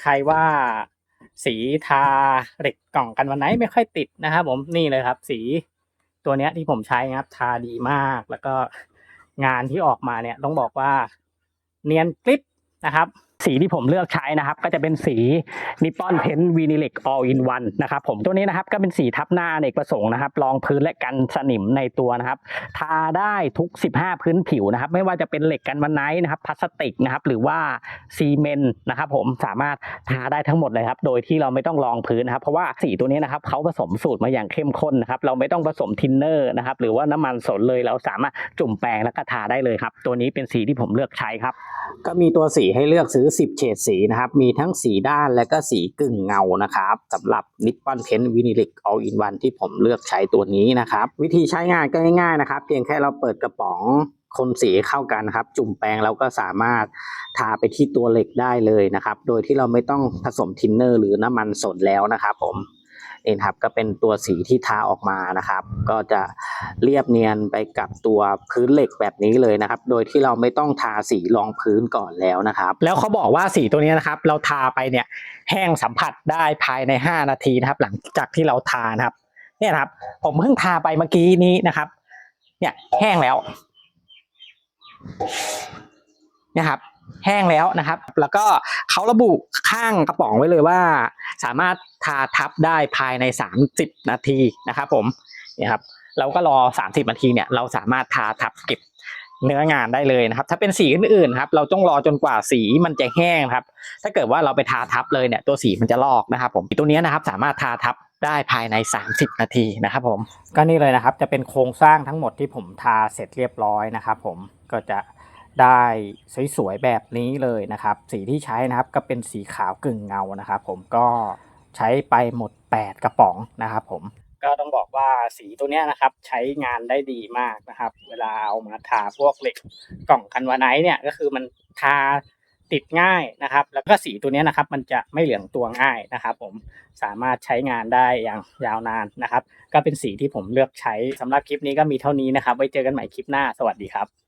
ใครๆว่าสีทาเหล็กกล่องกันวันไหนไม่ค่อยติดนะครับผมนี่เลยครับ สีตัวเนี้ยที่ผมใช้นะครับ ทาดีมาก แล้วก็งานที่ออกมาเนี่ยต้องบอกว่าเนียนกริปนะครับ สีที่ผมเลือกใช้นะครับ ก็จะเป็นสีนิปปอนเพนวีนิเล็กออลอินวันนะครับผมตัวนี้นะครับก็เป็นสีทับหน้าเนกประสงค์นะครับรองพื้นและกันสนิมในตัวนะครับ ทาได้ทุก 15 พื้นผิวนะครับ ไม่ว่าจะเป็นเหล็กกันวันไนท์นะครับพลาสติกนะครับหรือว่าซีเมนต์นะครับ ผมสามารถทาได้ทั้งหมดเลยครับ โดยที่เราไม่ต้องรองพื้นนะครับเพราะว่าสีตัวนี้นะครับเขาผสมสูตรมาอย่างเข้มข้นนะครับ เราไม่ต้องผสมทินเนอร์นะครับ หรือว่าน้ำมันสนเลยเราสามารถจุ่มแปรงแล้วก็ทาได้เลยครับ ตัวนี้เป็นสีที่ผมเลือกใช้ครับ ก็มีตัวสีให้เลือกซื้อ10 เฉดสีนะครับ มีทั้งสีด้านและก็สีกึ่งเงานะครับสำหรับนิปปอนเพนวินิลิกออลอินวันที่ผมเลือกใช้ตัวนี้นะครับ วิธีใช้งานก็ง่ายๆนะครับ เพียงแค่เราเปิดกระป๋องคนสีเข้ากันครับ จุ่มแปรงเราก็สามารถทาไปที่ตัวเหล็กได้เลยนะครับ โดยที่เราไม่ต้องผสมทินเนอร์หรือน้ำมันสนแล้วนะครับผม นี่นครับก็เป็นตัวสีที่ทาออกมานะครับ ก็จะเรียบเนียนไปกับตัวพื้นเหล็กแบบนี้เลยนะครับ โดยที่เราไม่ต้องทาสีรองพื้นก่อนแล้วนะครับ แล้วเขาบอกว่าสีตัวนี้นะครับ เราทาไปเนี่ยแห้งสัมผัสได้ภายใน 5 นาทีนะครับ หลังจากที่เราทานะครับ เนี่ยครับ ผมเพิ่งทาไปเมื่อกี้นี้นะครับ เนี่ยแห้งแล้วนี่ยครับแห้งแล้วนะครับ แล้วก็เขาระบุข้างกระป๋องไว้เลยว่า สามารถทาทับได้ภายใน 30 นาทีนะครับผมนี่ครับเราก็รอ 30 นาทีเนี่ยเราสามารถทาทับเก็บเนื้องานได้เลยนะครับ ถ้าเป็นสีอื่นๆครับเราต้องรอจนกว่าสีมันจะแห้งครับ ถ้าเกิดว่าเราไปทาทับเลยเนี่ยตัวสีมันจะลอกนะครับ ผมตัวนี้นะครับสามารถทาทับได้ภายใน 30 นาทีนะครับผมก็นี่เลยนะครับจะเป็นโครงสร้างทั้งหมดที่ผมทาเสร็จเรียบร้อยนะครับ ผมก็จะ ได้สวยๆแบบนี้เลยนะครับ สีที่ใช้นะครับก็เป็นสีขาวกึ่งเงานะครับ ผมก็ใช้ไปหมด 8 กระป๋องนะครับผมก็ต้องบอกว่าสีตัวนี้นะครับใช้งานได้ดีมากนะครับ เวลาเอามาทาพวกเหล็กกล่องกันวาไนท์เนี่ยก็คือมันทาติดง่ายนะครับ แล้วก็สีตัวนี้นะครับ มันจะไม่เหลืองตัวง่ายนะครับ ผมสามารถใช้งานได้อย่างยาวนานนะครับ ก็เป็นสีที่ผมเลือกใช้สำหรับคลิปนี้ก็มีเท่านี้นะครับ ไว้เจอกันใหม่คลิปหน้าสวัสดีครับ